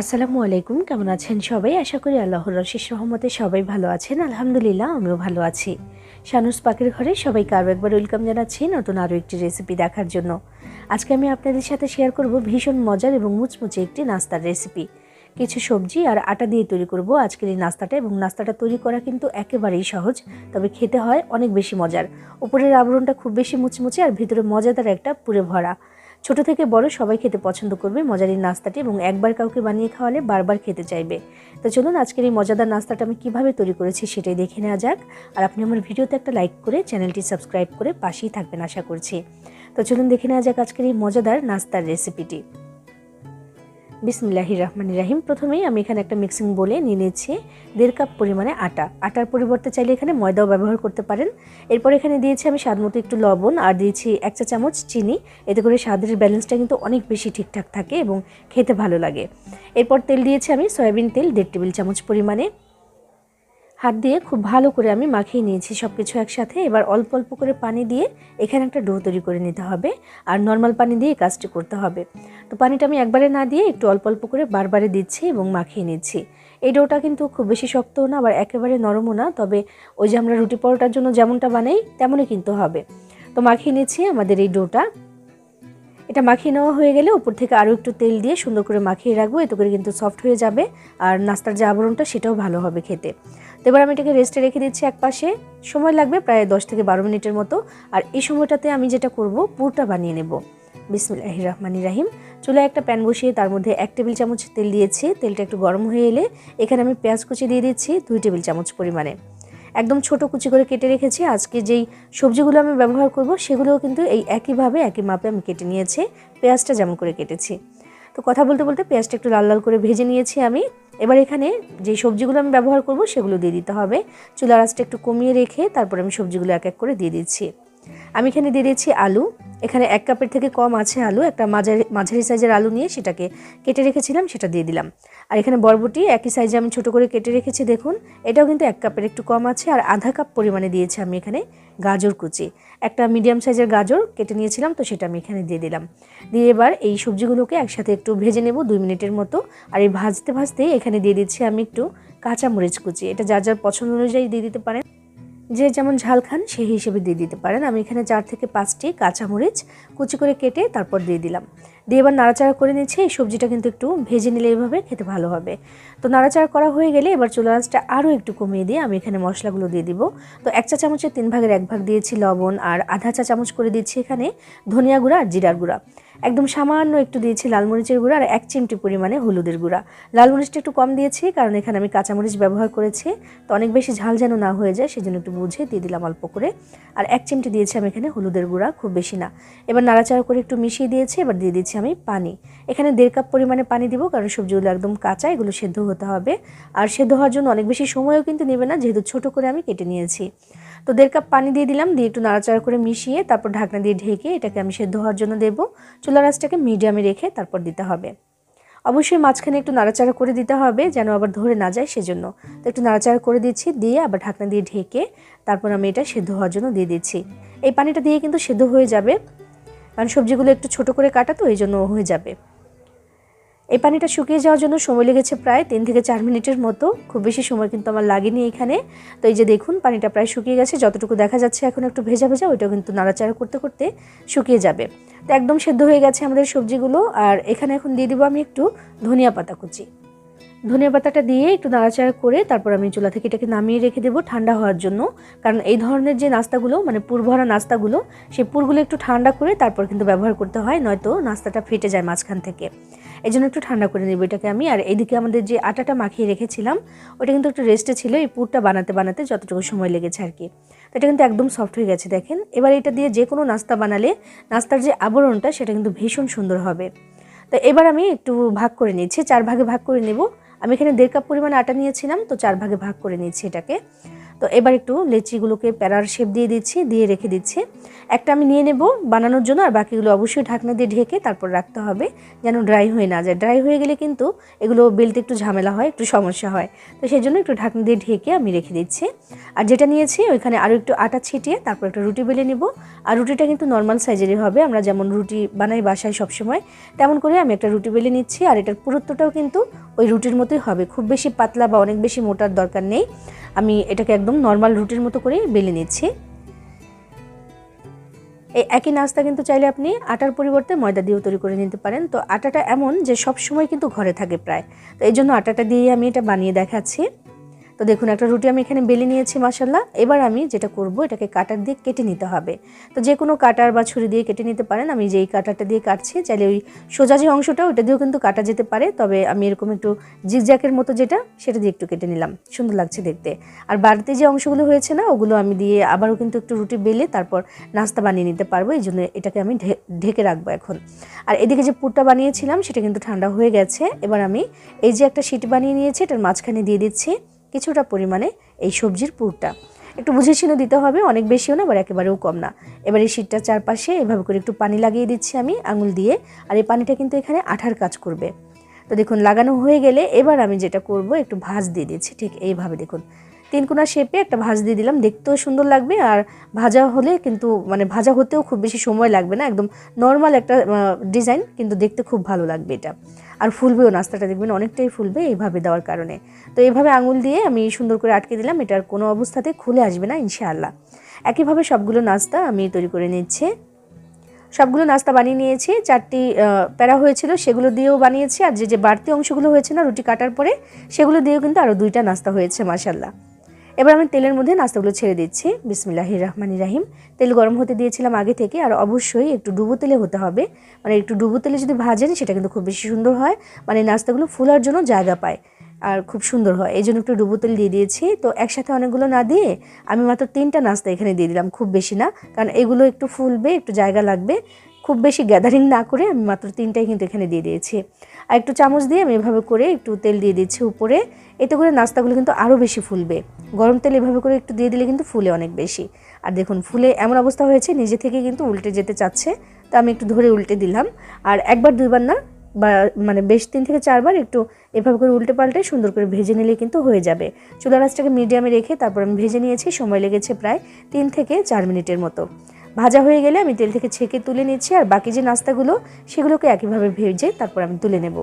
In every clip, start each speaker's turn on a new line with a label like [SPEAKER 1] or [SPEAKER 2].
[SPEAKER 1] আসসালামু আলাইকুম, কেমন আছেন সবাই? আশা করি আল্লাহর রশিস রহমতে সবাই ভালো আছেন। আলহামদুলিল্লাহ, আমিও ভালো আছি। শানুস পাখির ঘরে সবাইকে আরও একবার ওয়েলকাম জানাচ্ছি নতুন আরও একটি রেসিপি দেখার জন্য। আজকে আমি আপনাদের সাথে শেয়ার করব ভীষণ মজার এবং মুচমুচে একটি নাস্তার রেসিপি কিছু সবজি আর আটা দিয়ে তৈরি করব। আজকের এই নাস্তাটা এবং নাস্তাটা তৈরি করা কিন্তু একেবারেই সহজ, তবে খেতে হয় অনেক বেশি মজার। উপরের আবরণটা খুব বেশি মুচমুচে আর ভিতরে মজাদার একটা পুরে ভরা। ছোট থেকে বড় সবাই খেতে পছন্দ করবে মজার নাস্তাটি এবং একবার কাউকে বানিয়ে খাওয়ালে বারবার খেতে চাইবে। তো চলুন আজকের এই মজাদার নাস্তাটা আমি কীভাবে তৈরি করেছি সেটাই দেখে নেওয়া যাক। আর আপনি আমার ভিডিওতে একটা লাইক করে চ্যানেলটি সাবস্ক্রাইব করে পাশেই থাকবেন আশা করছি। তো চলুন দেখে নেওয়া যাক আজকের এই মজাদার নাস্তার রেসিপিটি। বিসমিল্লাহির রহমান রাহিম। প্রথমেই আমি এখানে একটা মিক্সিং বলে নিয়ে নিয়েছি দেড় কাপ পরিমাণে আটা। আটার পরিবর্তে চাইলে এখানে ময়দাও ব্যবহার করতে পারেন। এরপর এখানে দিয়েছি আমি স্বাদ মতো একটু লবণ আর দিয়েছি এক চা চামচ চিনি। এতে করে স্বাদের ব্যালেন্সটা কিন্তু অনেক বেশি ঠিকঠাক থাকে এবং খেতে ভালো লাগে। এরপর তেল দিয়েছি আমি সয়াবিন তেল দেড় টেবিল চামচ পরিমাণে। হাত দিয়ে খুব ভালো করে আমি মাখিয়ে নিয়েছি সব কিছু একসাথে। এবার অল্প অল্প করে পানি দিয়ে এখানে একটা ডো তৈরি করে নিতে হবে আর নর্মাল পানি দিয়ে কাজটি করতে হবে। তো পানিটা আমি একবারে না দিয়ে একটু অল্প অল্প করে বারবারে দিচ্ছি এবং মাখিয়ে নিচ্ছি। এই ডোটা কিন্তু খুব বেশি শক্তও না আবার একেবারে নরমও না, তবে ওই যে আমরা রুটি পরোটার জন্য যেমনটা বানাই, তেমনই কিন্তু হবে। তো মাখিয়ে নিচ্ছি আমাদের এই ডোটা। এটা মাখিয়ে নেওয়া হয়ে গেলে উপর থেকে আরও একটু তেল দিয়ে সুন্দর করে মাখিয়ে রাখব, এতে করে কিন্তু সফট হয়ে যাবে আর নাস্তার যে আবরণটা সেটাও ভালো হবে খেতে। তো এবার আমি এটাকে রেস্টে রেখে দিচ্ছি এক পাশে। সময় লাগবে প্রায় দশ থেকে বারো মিনিটের মতো। আর এই সময়টাতে আমি যেটা করব, পুরটা বানিয়ে নেব। বিসমিল্লাহ রহমানি রাহিম। চুলায় একটা প্যান বসিয়ে তার মধ্যে এক টেবিল চামচ তেল দিয়েছি। তেলটা একটু গরম হয়ে এলে এখানে আমি পেঁয়াজ কুচি দিয়ে দিচ্ছি দুই টেবিল চামচ পরিমাণে। একদম ছোট কুচি করে কেটে রেখেছি। আজকে যেই সবজিগুলো আমি ব্যবহার করব, সেগুলোও কিন্তু এই একইভাবে, একই মাপে আমি কেটে নিয়েছি। পেঁয়াজটা যেমন করে কেটেছি। তো কথা বলতে বলতে পেঁয়াজটা একটু লাল লাল করে ভেজে নিয়েছি আমি। এবার এখানে যে সবজিগুলো আমি ব্যবহার করব, সেগুলো দিয়ে দিতে হবে। চুলার আঁচটা একটু কমিয়ে রেখে তারপর আমি সবজিগুলো এক এক করে দিয়ে দিচ্ছি। আমি এখানে দিয়ে দিয়েছি আলু। এখানে এক কাপের থেকে কম আছে আলু। একটা মাঝারি মাঝারি সাইজের আলু নিয়ে সেটাকে কেটে রেখেছিলাম, সেটা দিয়ে দিলাম। আর এখানে বরবটি একই সাইজে আমি ছোট করে কেটে রেখেছি, দেখুন। এটাও কিন্তু এক কাপের একটু কম আছে। আর আধা কাপ পরিমাণে দিয়েছি আমি এখানে গাজর কুচি। একটা মিডিয়াম সাইজের গাজর কেটে নিয়েছিলাম, তো সেটা আমি এখানে দিয়ে দিলাম। দিয়ে এবার এই সবজিগুলোকে একসাথে একটু ভেজে নেব দুই মিনিটের মতো। আর এই ভাজতে ভাজতে এখানে দিয়ে দিচ্ছি আমি একটু কাঁচা মরিচ কুচি। এটা যার যার পছন্দ অনুযায়ী দিয়ে দিতে পারেন। যে যেমন ঝাল খান, সেই হিসেবে দিয়ে দিতে পারেন। আমি এখানে চার থেকে পাঁচটি কাঁচামরিচ কুচি করে কেটে তারপর দিয়ে দিলাম। দিয়ে এবার নাড়াচাড়া করে নিচ্ছি। এই সবজিটা কিন্তু একটু ভেজে নিলে এইভাবে খেতে ভালো হবে। তো নাড়াচাড়া করা হয়ে গেলে এবার চুলা আঁচটা আরও একটু কমিয়ে দিয়ে আমি এখানে মশলাগুলো দিয়ে দিব। তো এক চা চামচের তিন ভাগের এক ভাগ দিয়েছি লবণ আর আধা চা চামচ করে দিচ্ছি এখানে ধনিয়া গুঁড়া আর জিরার গুঁড়া। একদম সামান্য একটু দিয়েছি লাল মরিচের গুঁড়া আর এক চিমটি পরিমাণে হলুদের গুঁড়া। লাল মরিচটা একটু কম দিয়েছি কারণ এখানে আমি কাঁচামরিচ ব্যবহার করেছি। তো অনেক বেশি ঝাল যেন না হয়ে যায় সেজন্য একটু বুঝে দিয়ে দিলাম অল্প করে। আর এক চিমটি দিয়েছি আমি এখানে হলুদের গুঁড়া, খুব বেশি না। এবার নাড়াচাড়া করে একটু মিশিয়ে দিয়েছি, এবার দিয়ে দিচ্ছি আমি পানি। এখানে দেড় কাপ পরিমাণে পানি দিব কারণ সবজিগুলো একদম কাঁচা, এগুলো সেদ্ধ হতে হবে। আর সেদ্ধ হওয়ার জন্য অনেক বেশি সময়ও কিন্তু নেবে না, যেহেতু ছোট করে আমি কেটে নিয়েছি। তো দেড় কাপ পানি দিয়ে দিলাম, দিয়ে একটু নাড়াচাড়া করে মিশিয়ে তারপর ঢাকনা দিয়ে ঢেকে এটাকে আমি সেদ্ধ হওয়ার জন্য দেবো। চুলার আঁচটাকে মিডিয়ামে রেখে তারপর দিতে হবে। অবশ্যই মাঝখানে একটু নাড়াচাড়া করে দিতে হবে, যেন আবার ধরে না যায় সেজন্য। তো একটু নাড়াচাড়া করে দিচ্ছি, দিয়ে আবার ঢাকনা দিয়ে ঢেকে তারপর আমি এটা সেদ্ধ হওয়ার জন্য দিয়ে দিচ্ছি। এই পানিটা দিয়ে কিন্তু সেদ্ধ হয়ে যাবে। কারণ সবজিগুলো একটু ছোট করে কাটা তো, এই জন্য হয়ে যাবে। এই পানিটা শুকিয়ে যাওয়ার জন্য সময় লেগেছে প্রায় তিন থেকে চার মিনিটের মতো। খুব বেশি সময় কিন্তু আমার লাগেনি এখানে। তো এই যে দেখুন, পানিটা প্রায় শুকিয়ে গেছে, যতটুকু দেখা যাচ্ছে এখন একটু ভেজা ভেজা, ওইটাও কিন্তু নাড়াচাড়া করতে করতে শুকিয়ে যাবে। তো একদম সেদ্ধ হয়ে গেছে আমাদের সবজিগুলো, আর এখানে এখন দিয়ে দিব আমি একটু ধনিয়া পাতা কুচি। ধনিয়া পাতাটা দিয়ে একটু নাড়াচাড়া করে তারপর আমি চুলা থেকে এটাকে নামিয়ে রেখে দেবো ঠান্ডা হওয়ার জন্য। কারণ এই ধরনের যে নাস্তাগুলো মানে পুরভরা নাস্তাগুলো, সেই পুরগুলো একটু ঠান্ডা করে তারপর কিন্তু ব্যবহার করতে হয়, নয়তো নাস্তাটা ফেটে যায় মাঝখান থেকে। এই জন্য একটু ঠান্ডা করে নেব এটাকে আমি। আর এইদিকে আমাদের যে আটাটা মাখিয়ে রেখেছিলাম, ওটা কিন্তু একটু রেস্টে ছিল, এই পুরটা বানাতে বানাতে যতটুকু সময় লেগেছে আর কি। তো এটা কিন্তু একদম সফট হয়ে গেছে, দেখেন। এবার এটা দিয়ে যে কোনো নাস্তা বানালে, নাস্তার যে আবরণটা, সেটা কিন্তু ভীষণ সুন্দর হবে। তো এবার আমি একটু ভাগ করে নিচ্ছি, চার ভাগে ভাগ করে নেব। আমি এখানে দেড় কাপ পরিমাণ আটা নিয়েছিলাম, তো চার ভাগে ভাগ করে নিচ্ছি এটাকে। তো এবার একটু লেচিগুলোকে প্যারার শেপ দিয়ে দিচ্ছি, দিয়ে রেখে দিচ্ছি। একটা আমি নিয়ে নেব বানানোর জন্য, আর বাকিগুলো অবশ্যই ঢাকনা দিয়ে ঢেকে তারপর রাখতে হবে যেন ড্রাই হয়ে না যায়। ড্রাই হয়ে গেলে কিন্তু এগুলো বেলতে একটু ঝামেলা হয়, একটু সমস্যা হয়। তো সেই জন্য একটু ঢাকনা দিয়ে ঢেকে আমি রেখে দিচ্ছি। আর যেটা নিয়েছি, ওইখানে আরও একটু আটা ছিটিয়ে তারপর একটা রুটি বেলে নেব। আর রুটিটা কিন্তু নর্মাল সাইজেরই হবে, আমরা যেমন রুটি বানাই বাসায় সবসময়, তেমন করে আমি একটা রুটি বেলে নিচ্ছি। আর এটার পুরুত্বটাও কিন্তু ওই রুটির মতোই হবে, খুব বেশি পাতলা বা অনেক বেশি মোটার দরকার নেই। আমি এটাকে একদম নর্মাল রুটির মতো করে বেলে নিচ্ছি। এই একই নাস্তা কিন্তু চাইলে আপনি আটার পরিবর্তে ময়দা দিয়েও তৈরি করে নিতে পারেন। তো আটাটা এমন যে সব সময় কিন্তু ঘরে থাকে প্রায়। তো এই জন্য আটাটা দিয়ে আমি এটা বানিয়ে দেখাচ্ছি। তো দেখুন, একটা রুটি আমি এখানে বেলে নিয়েছি মাসাল্লাহ এবার আমি যেটা করব, এটাকে কাটার দিয়ে কেটে নিতে হবে। তো যে কোনো কাটার বা ছুরি দিয়ে কেটে নিতে পারেন, আমি যেই কাটারটা দিয়ে কাটছি, চাইলে ওই সোজা যে অংশটা ওটা দিয়েও কিন্তু কাটা যেতে পারে। তবে আমি এরকম একটু জিগজ্যাকের মতো যেটা, সেটা দিয়ে একটু কেটে নিলাম। সুন্দর লাগছে দেখতে। আর বাড়িতে যে অংশগুলো হয়েছে না, ওগুলো আমি দিয়ে আবারও কিন্তু একটু রুটি বেলে তারপর নাস্তা বানিয়ে নিতে পারব। এই জন্য এটাকে আমি ঢেকে রাখব এখন। আর এদিকে যে পুরটা বানিয়েছিলাম, সেটা কিন্তু ঠান্ডা হয়ে গেছে। এবার আমি এই যে একটা সিটি বানিয়ে নিয়েছি, এটার মাঝখানে দিয়ে দিচ্ছি। কিছুটা পরিমাণে এই সবজির পুরটা। একটু বুঝে শুনে দিতে হবে, অনেক বেশিও না, আবার একেবারেও কম না। এবার এই শীতটার চারপাশে এভাবে করে একটু পানি লাগিয়ে দিচ্ছি আমি আঙুল দিয়ে, আর এই পানিটা কিন্তু এখানে আঠার কাজ করবে। তো দেখুন, লাগানো হয়ে গেলে এবার আমি যেটা করব, একটু ভাজ দিয়ে দিচ্ছি, ঠিক এইভাবে দেখুন। তিনকোনা শেপে একটা ভাজ দিয়ে দিলাম। দেখতেও সুন্দর লাগবে আর ভাজা হলে কিন্তু মানে ভাজা হতেও খুব বেশি সময় লাগবে না। একদম নর্মাল একটা ডিজাইন কিন্তু দেখতে খুব ভালো লাগবে এটা। আর ফুলবেও নাস্তাটা দেখবেন অনেকটাই ফুলবে এইভাবে দেওয়ার কারণে। তো এইভাবে আঙুল দিয়ে আমি সুন্দর করে আটকে দিলাম। এটার কোনো অবস্থাতে খুলে আসবে না, ইনশাআল্লাহ। একইভাবে সবগুলো নাস্তা আমি তৈরি করে নিচ্ছি। সবগুলো নাস্তা বানিয়ে নিয়েছি। চারটি প্যারা হয়েছিল, সেগুলো দিয়েও বানিয়েছি। আর যে যে বাড়তি অংশগুলো হয়েছে না রুটি কাটার পরে, সেগুলো দিয়েও কিন্তু আরও দুইটা নাস্তা হয়েছে মাসাল্লাহ এবার আমি তেলের মধ্যে নাস্তাগুলো ছেড়ে দিচ্ছি। বিসমিল্লাহির রহমানি রাহিম। তেল গরম হতে দিয়েছিলাম আগে থেকে, আর অবশ্যই একটু ডুবো তেলে হতে হবে। মানে একটু ডুবো তেলে যদি ভাজেন, সেটা কিন্তু খুব বেশি সুন্দর হয়। মানে নাস্তাগুলো ফুলার জন্য জায়গা পায়, আর খুব সুন্দর হয়। এই জন্য একটু ডুবো তেল দিয়ে দিয়েছি। তো একসাথে অনেকগুলো না দিয়ে আমি মাত্র তিনটা নাস্তা এখানে দিয়ে দিলাম, খুব বেশি না। কারণ এগুলো একটু ফুলবে, একটু জায়গা লাগবে। খুব বেশি গ্যাদারিং না করে আমি মাত্র তিনটাই কিন্তু এখানে দিয়ে দিয়েছি। আর একটু চামচ দিয়ে আমি এভাবে করে একটু তেল দিয়ে দিচ্ছি উপরে। এতে করে নাস্তাগুলো কিন্তু আরও বেশি ফুলবে। গরম তেল এভাবে করে একটু দিয়ে দিলে কিন্তু ফুলে অনেক বেশি। আর দেখুন, ফুলে এমন অবস্থা হয়েছে, নিজে থেকে কিন্তু উল্টে যেতে চাচ্ছে। তো আমি একটু ধরে উল্টে দিলাম। আর একবার দুইবার না, বা মানে বেশ তিন থেকে চারবার একটু এভাবে করে উল্টে পাল্টে সুন্দর করে ভেজে নিলে কিন্তু হয়ে যাবে। চুলা রাসটাকে মিডিয়ামে রেখে তারপর আমি ভেজে নিয়েছি, সময় লেগেছে প্রায় তিন থেকে চার মিনিটের মতো। ভাজা হয়ে গেলে আমি তেল থেকে ছেঁকে তুলে নিচ্ছি, আর বাকি যে নাস্তাগুলো, সেগুলোকে একইভাবে ভেজে তারপর আমি তুলে নেব।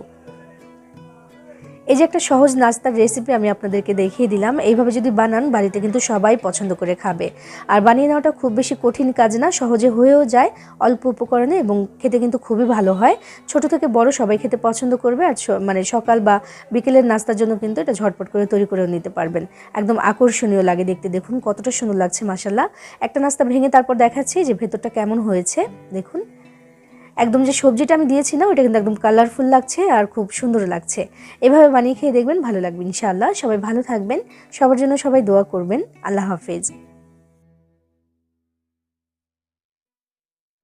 [SPEAKER 1] এই যে একটা সহজ নাস্তার রেসিপি আমি আপনাদেরকে দেখিয়ে দিলাম, এইভাবে যদি বানান, বাড়িতে কিন্তু সবাই পছন্দ করে খাবে। আর বানিয়ে নেওয়াটা খুব বেশি কঠিন কাজ না, সহজে হয়েও যায়, অল্প উপকরণে এবং খেতে কিন্তু খুবই ভালো হয়। ছোট থেকে বড় সবাই খেতে পছন্দ করবে, আর মানে সকাল বা বিকেলের নাস্তার জন্য কিন্তু এটা ঝটপট করে তৈরি করে নিতে পারবেন। একদম আকর্ষণীয় লাগে দেখতে, দেখুন কতটা সুন্দর লাগছে মাসাল্লাহ একটা নাস্তা ভেঙে তারপর দেখাচ্ছি যে ভেতরটা কেমন হয়েছে, দেখুন। একদম যে সবজিটা আমি দিয়েছিলাম, ওটা কিন্তু একদম কালারফুল লাগছে আর খুব সুন্দর লাগছে। এভাবে বানিয়ে খেয়ে দেখবেন ভালো লাগবে ইনশাআল্লাহ। সবাই ভালো থাকবেন। সবার জন্য সবাই দোয়া করবেন। আল্লাহ হাফেজ।